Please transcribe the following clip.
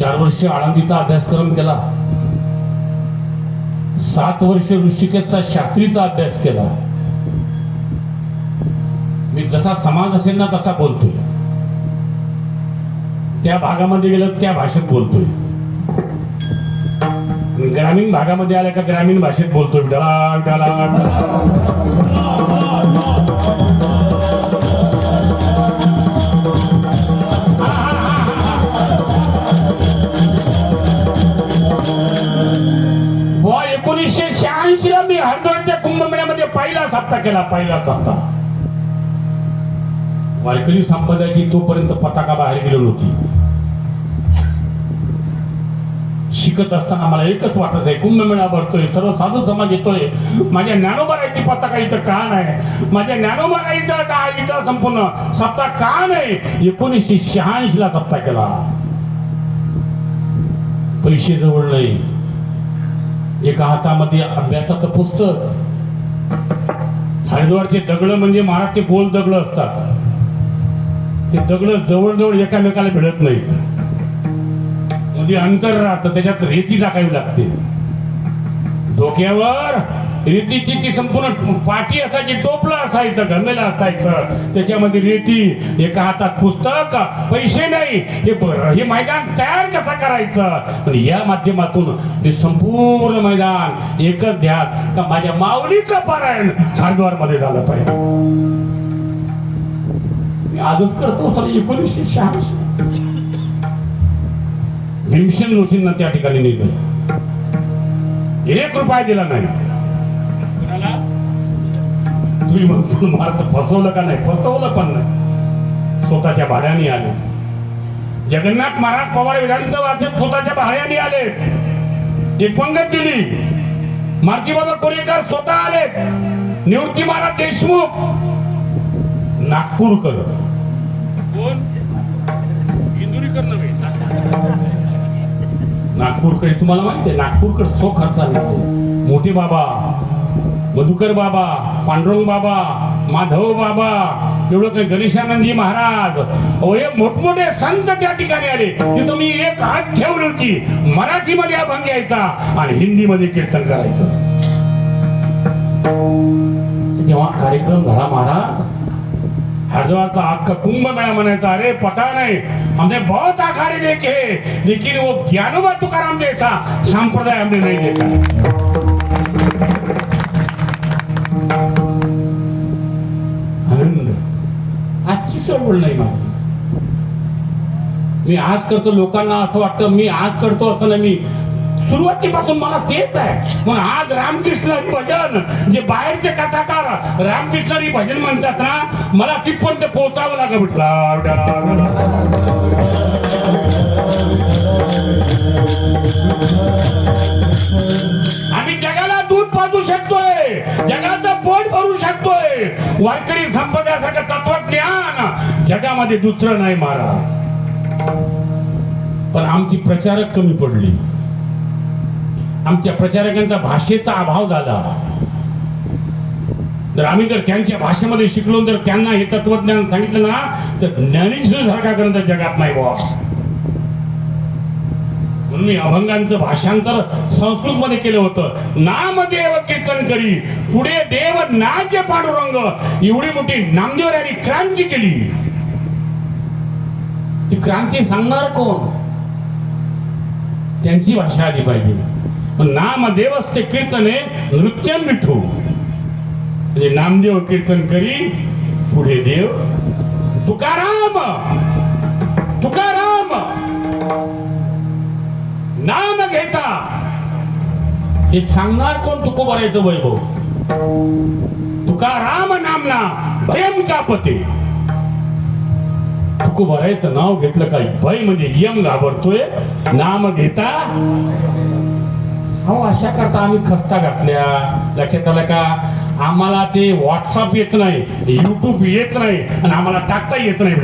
चार वर्ष आळंदीचा अभ्यासक्रम केला. सात वर्ष ऋषिकेशचा शास्त्रीचा अभ्यास केला. मी जसा समाज असेल ना तसा बोलतोय. त्या भागामध्ये गेलं त्या भाषेत बोलतोय. ग्रामीण भागामध्ये आल्या का ग्रामीण भाषेत बोलतोय. डला डला डला. एकोणीसशे मी हरिद्वारच्या कुंभमेळ्यामध्ये पहिला सप्ताह केला पहिला सप्ताह. वायकरी संप्रदायाची तोपर्यंत पताका बाहेर गेलेली होती. शिकत असताना मला एकच वाटत आहे कुंभमेळा भरतोय सर्व साधू समाज येतोय. माझ्या ज्ञानोबाराची पताका इथं का नाही? माझ्या ज्ञानोबारा इथं का इथं संपूर्ण सप्ताह का नाही? एकोणीसशे शहाऐंशी ला सप्ताह केला. पैसे जवळ नाही. एका हातामध्ये अभ्यासाचं पुस्तक. हरिद्वारचे दगड म्हणजे महाराज ते गोल दगड असतात. ते दगड जवळजवळ एकामेकाला भिडत नाहीत. मध्ये अंतर राहतं त्याच्यात रेती टाकावी लागते. डोक्यावर रेतीची ती संपूर्ण पाठी असायची टोपलं असायचं गमेला असायचं. त्याच्यामध्ये रेती एका हातात पुस्तक पैसे नाही. हे हे मैदान तयार कसं करायचं? या माध्यमातून हे संपूर्ण मैदान एकच ध्यास का माझ्या माऊलीचं पारायण हरिद्वारमध्ये झालं पाहिजे. मी आजच करतो सर एकोणीसशे शहाऐंशी. भीमसेन जोशींना त्या ठिकाणी नेलं. एक रुपया दिला नाही. तुम्ही म्हणतो महाराज फसवलं का नाही? फसवलं पण नाही. स्वतःच्या भाड्याने आले. जगन्नाथ महाराज पवार विधानसभाचे स्वतःच्या भाड्याने आले. एक पंगत दिली. मारुती बाबा कोरेकर स्वतः आले. निवृत्ती महाराज देशमुख. नागपूरकर. कोण? इंदुरीकर नव्हे. नागपूरकडे तुम्हाला माहिती आहे नागपूरकडे सो खर्चाने आले. मोठे बाबा. मधुकर बाबा पांडुरंग बाबा माधव बाबा एवढं काही गणेशानंदी महाराज. हे मोठमोठे संत त्या ठिकाणी आले की तुम्ही एक हात ठेवली होती मराठीमध्ये अभंग यायचा आणि हिंदीमध्ये कीर्तन करायचं. जेव्हा कार्यक्रम झाला महाराज. हरिद्वार का आपका कुंभ मेला मनाता अरे पता नहीं हमने बहुत आखाड़े देखे लेकिन वो ज्ञानोबा तुकाराम जैसा संप्रदाय हमने नहीं देखा. मी आज करतो लोकांना असं वाटतं मी आज करतो असं नाही मी सुरुवातीपासून मला तेच आहे. मग आज रामकृष्ण भजन जे बाहेरचे कथाकार रामकृष्ण भजन म्हणतात ना मला तिथपर्यंत पोहोचावं लागलं म्हटलं. आम्ही जगाला दूध पाजू शकतोय जगाचं पोट भरू शकतोय. वारकरी संपदासारखं तत्वज्ञान जगामध्ये दुसरं नाही महाराज. पण आमची प्रचारक कमी पडली. आमच्या प्रचारकांचा भाषेचा अभाव झाला. जर आम्ही जर त्यांच्या भाषेमध्ये शिकलो जर त्यांना हे तत्वज्ञान सांगितलं ना तर ज्ञानेश्वर सारखा ग्रंथ जगात नाही बुवा. म्हणून मी अभंगांचं भाषांतर संस्कृत मध्ये केलं होतं. नामदेव कीर्तन करी पुढे देव नाचे पांडुरंग. एवढी मोठी नामदेव यांनी क्रांती केली. ती क्रांती सांगणार कोण? त्यांची भाषा आली पाहिजे. पण नामदेवस्ते कीर्तने नृत्यन विठू म्हणजे नामदेव कीर्तन करी पुढे देव. तुकाराम! तुकाराम! नाम घेता. हे सांगणार कोण तुको बरायचं वैभव? तुकाराम नामना भयम कापते तुको नाव घेतलं काय भय म्हणजे यम घाबरतोय नाम घेता. अहो अशा करता आम्ही खस्ता घातल्या. लक्षात आलं का? आम्हाला ते व्हॉट्सअप येत नाही युट्यूब येत नाही आणि आम्हाला टाकता येत नाही.